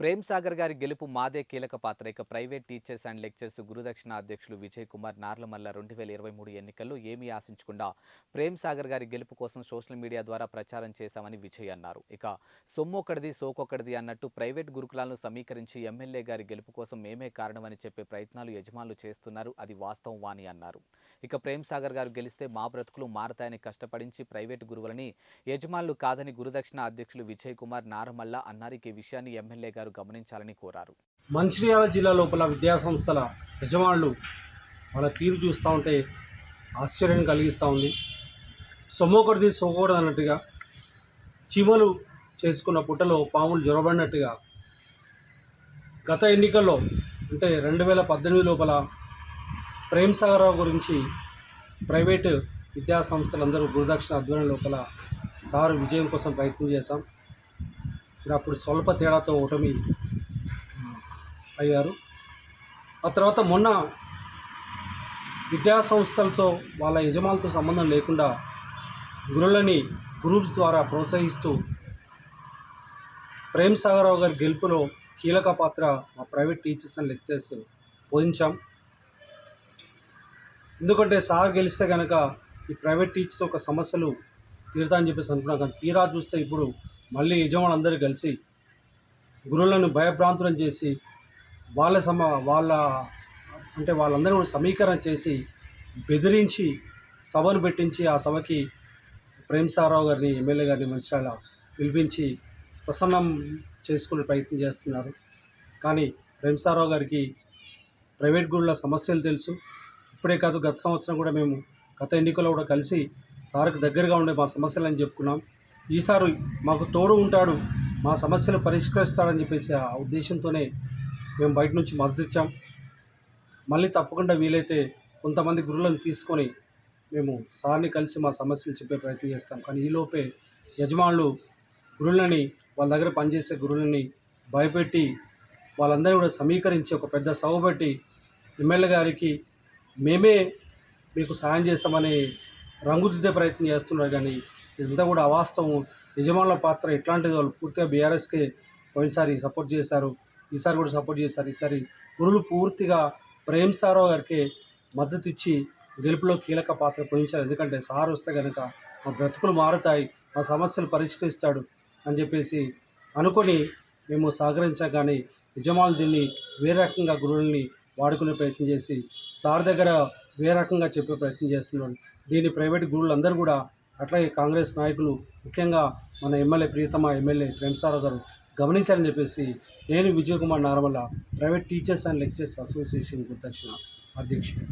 ప్రేమ్ సాగర్ గారి గెలుపు మాదే కీలక పాత్ర. ఇక ప్రైవేట్ టీచర్స్ అండ్ లెక్చర్స్ గురుదక్షిణ అధ్యక్షులు విజయ్ కుమార్ నార్లమల్ల రెండు వేల ఇరవై మూడు ఎన్నికల్లో ఏమీ ఆశించకుండా ప్రేమ్ సాగర్ గారి గెలుపు కోసం సోషల్ మీడియా ద్వారా ప్రచారం చేశామని విజయ్ అన్నారు. ఇక సొమ్మొక్కడిది సోకొక్కడిది అన్నట్టు ప్రైవేట్ గురుకులాలను సమీకరించి ఎమ్మెల్యే గారి గెలుపు కోసం మేమే కారణమని చెప్పే ప్రయత్నాలు యజమానులు చేస్తున్నారు. అది వాస్తవం వాని అన్నారు. ఇక ప్రేమ్ సాగర్ గారు గెలిస్తే మా బ్రతుకులు మారతాయని కష్టపడించి ప్రైవేట్ గురువులని యజమానులు కాదని గురుదక్షిణ అధ్యక్షులు విజయ్ కుమార్ నారమల్ల అన్నారు. ఈ విషయాన్ని ఎమ్మెల్యే గారు గమనించాలని కోరారు. మంచిర్యాల జిల్లా లోపల విద్యా సంస్థల యజమానులు వాళ్ళ తీరు చూస్తూ ఉంటే ఆశ్చర్యం కలిగిస్తూ ఉంది. సొమ్మొకటిది సొమ్మకూడదు అన్నట్టుగా చీమలు చేసుకున్న పుట్టలో పాములు జ్వరబడినట్టుగా గత ఎన్నికల్లో అంటే రెండు వేల పద్దెనిమిది లోపల ప్రేమ్ సాగరావు గురించి ప్రైవేటు విద్యాసంస్థలందరూ గురుదక్షిణ ఆధ్వర్యం లోపల సారు విజయం కోసం ప్రయత్నం చేశాం. అప్పుడు స్వల్ప తేడాతో ఓటమి అయ్యారు. ఆ తర్వాత మొన్న విద్యా సంస్థలతో వాళ్ళ యజమానులతో సంబంధం లేకుండా గురులని గ్రూప్స్ ద్వారా ప్రోత్సహిస్తూ ప్రేమ్ సాగరావు గారి గెలుపులో కీలక పాత్ర మా ప్రైవేట్ టీచర్స్ అండ్ లెక్చర్స్ పోషించాం ఎందుకంటే సార్ గెలిస్తే కనుక ఈ ప్రైవేట్ టీచర్స్ ఒక సమస్యలు తీరుతా అని చెప్పేసి అనుకున్నాం కానీ తీరా చూస్తే ఇప్పుడు మళ్ళీ యజమానులందరూ కలిసి గురువులను భయభ్రాంతులను చేసి వాళ్ళ సమ వాళ్ళ అంటే వాళ్ళందరూ కూడా సమీకరణ చేసి బెదిరించి సభను పెట్టించి ఆ సభకి ప్రేమ్ సారావు గారిని ఎమ్మెల్యే గారిని మంచిర్యాల పిలిపించి ప్రసన్నం చేసుకునే ప్రయత్నం చేస్తున్నారు. కానీ ప్రేమ్ సారావు గారికి ప్రైవేట్ గురువుల సమస్యలు తెలుసు. ఇప్పుడే కాదు గత సంవత్సరం కూడా మేము గత ఎన్నికల్లో కూడా కలిసి సార్కి దగ్గరగా ఉండే మా సమస్యలని చెప్పుకున్నాం. ఈసారి మాకు తోడు ఉంటాడు మా సమస్యలు పరిష్కరిస్తాడని చెప్పేసి ఆ ఉద్దేశంతోనే మేము బయట నుంచి మద్దతు ఇచ్చాం. మళ్ళీ తప్పకుండా వీలైతే కొంతమంది గురువులను తీసుకొని మేము సార్ని కలిసి మా సమస్యలు చెప్పే ప్రయత్నం చేస్తాం. కానీ ఈలోపే యజమానులు గురువులని వాళ్ళ దగ్గర పనిచేసే గురువులని భయపెట్టి వాళ్ళందరినీ కూడా సమీకరించి ఒక పెద్ద సభ పెట్టి ఎమ్మెల్యే గారికి మేమే మీకు సాయం చేస్తామని రంగుదిద్దే ప్రయత్నం చేస్తున్నారు. కానీ ఇదంతా కూడా అవాస్తవం. యజమానుల పాత్ర ఎట్లాంటిది వాళ్ళు పూర్తిగా బీఆర్ఎస్కే పోయినసారి సపోర్ట్ చేశారు. ఈసారి కూడా సపోర్ట్ చేశారు. ఈసారి గురులు పూర్తిగా ప్రేమ్ సారావు గారికి మద్దతు ఇచ్చి గెలుపులో కీలక పాత్ర పోషించారు. ఎందుకంటే సార్ వస్తే కనుక మా బ్రతుకులు మారుతాయి మా సమస్యలు పరిష్కరిస్తాడు అని చెప్పేసి అనుకొని మేము సహకరించాం కానీ యజమానులు దీన్ని వేరే రకంగా గురువుల్ని వాడుకునే ప్రయత్నం చేసి సార్ దగ్గర వేరే రకంగా చెప్పే ప్రయత్నం చేస్తున్నాడు. దీన్ని ప్రైవేట్ గురువులు అందరూ కూడా అట్లాగే కాంగ్రెస్ నాయకులు ముఖ్యంగా మన ఎమ్మెల్యే ప్రియతమ ఎమ్మెల్యే ప్రేమసారావు గారు గమనించాలని చెప్పేసి నేను Vijay Kumar Naramalla private teachers and lectures association దక్షిణ అధ్యక్షుడు